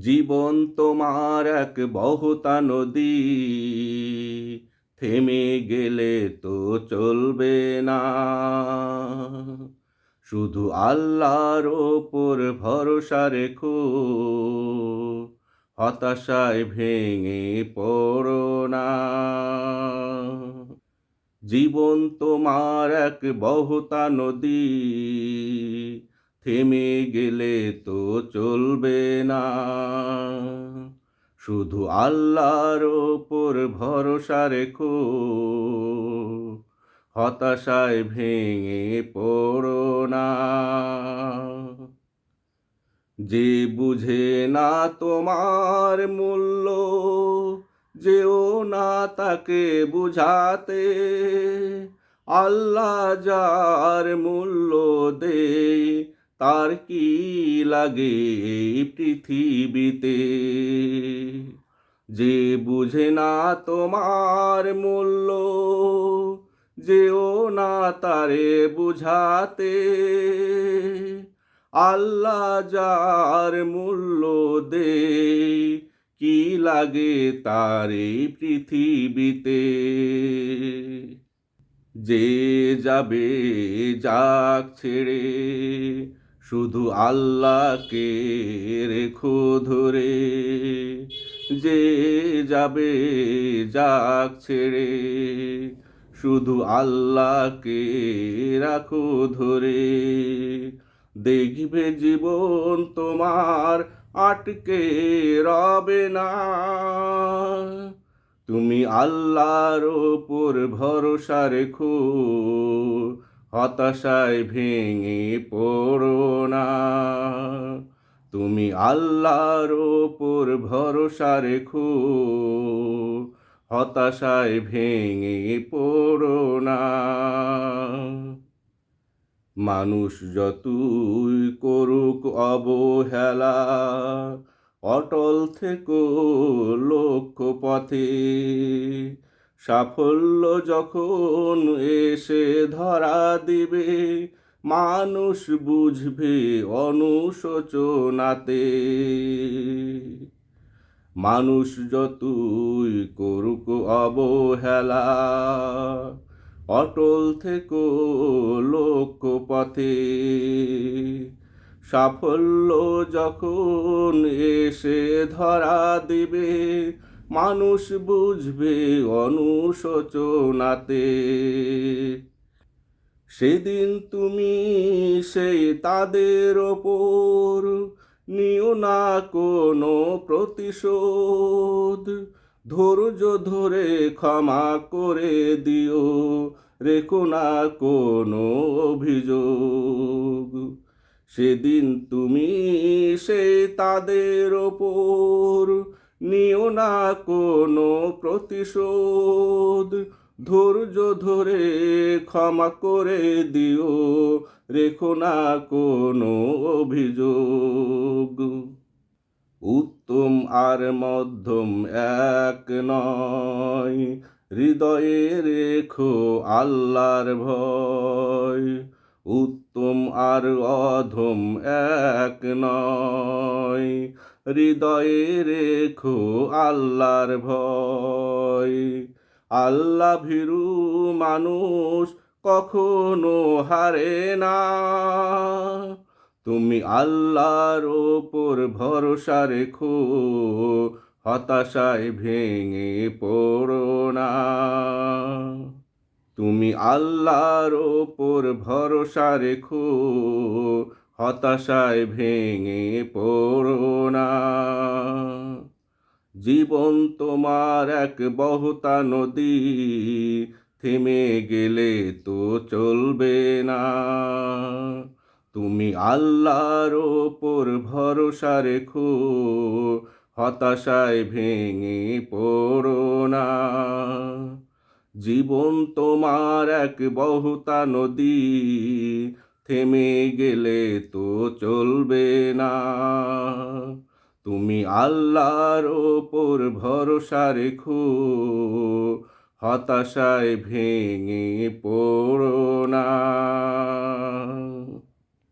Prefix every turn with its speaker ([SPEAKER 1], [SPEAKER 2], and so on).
[SPEAKER 1] জীবন তোমার এক বহতা নদী। থেমে গেলে তো চলবে না। শুধু আল্লাহর ওপর ভরসা রেখো, হতাশায় ভেঙে পড়ো না। জীবন তোমার এক বহতা নদী। থেমে গেলে তো চলবে না। শুধু আল্লাহর ওপর ভরসা রেখো, হতাশায় ভেঙে পড়ো না। যে বুঝে না তোমার মূল্য, যেও না তাকে বুঝাতে, আল্লাহ যার মূল্য দে তার কি লাগে এই পৃথিবীতে? যে বুঝে না তোমার মূল্য, যেও না তারে বুঝাতে। আল্লাহ যার মূল্য দে কি লাগে তার এই পৃথিবীতে? যে যাবে যাক ছেড়ে শুধু আল্লাহকে রেখো ধরে, যে যাবে যাক ছেড়ে। শুধু আল্লাহকে রাখো ধরে, দেখবে জীবন তোমার আটকে রবে না। তুমি আল্লাহর ওপর ভরসা রেখো হতাশায় ভেঙে পড়ো না। তুমি আল্লাহর ওপর ভরসা রেখো। হতাশায় ভেঙে পড়ো না। মানুষ যতই করুক অবহেলা, অটল থেকো লক্ষ্য পথে সাফল্য যখন এসে ধরা দিবে, মানুষ বুঝবে অনুশোচনাতে। মানুষ যতই করুক অবহেলা, অটল থেকো লক্ষ্য পথে সাফল্য যখন এসে ধরা দিবে মানুষ বুঝবে অনুশোচনাতে। সেদিন তুমি সেই তাদের ওপর নিও না কোনো প্রতিশোধ। ধৈর্য ধরে ক্ষমা করে দিও, রেখো না কোনো অভিযোগ। সেদিন তুমি সে তাদের ওপর নিও না কোনো প্রতিশোধ। ধৈর্য ধরে ক্ষমা করে দিও, রেখো না কোনো অভিযোগ। উত্তম আর মধ্যম এক নয়, হৃদয়ে রেখো আল্লাহর ভয়। উত্তম আর অধম এক নয় হৃদয়ে রেখো আল্লাহর ভয়। আল্লাহ ভীরু মানুষ কখনো হারে না। তুমি আল্লাহর ওপর ভরসা রেখো, হতাশায় ভেঙে পড়ো না। তুমি আল্লাহর ওপর ভরসা রেখো হতাশায় ভেঙে পড়ো না। জীবন তোমার এক বহতা নদী, থেমে গেলে তো চলবে না। তুমি আল্লাহর ওপর ভরসা রেখো, হতাশায় ভেঙে পড়ো না। জীবন তোমার এক বহতা নদী থেমে গেলে তো চলবে না। তুমি আল্লাহর ওপর ভরসা রেখো হতাশায় ভেঙে পড়ো না।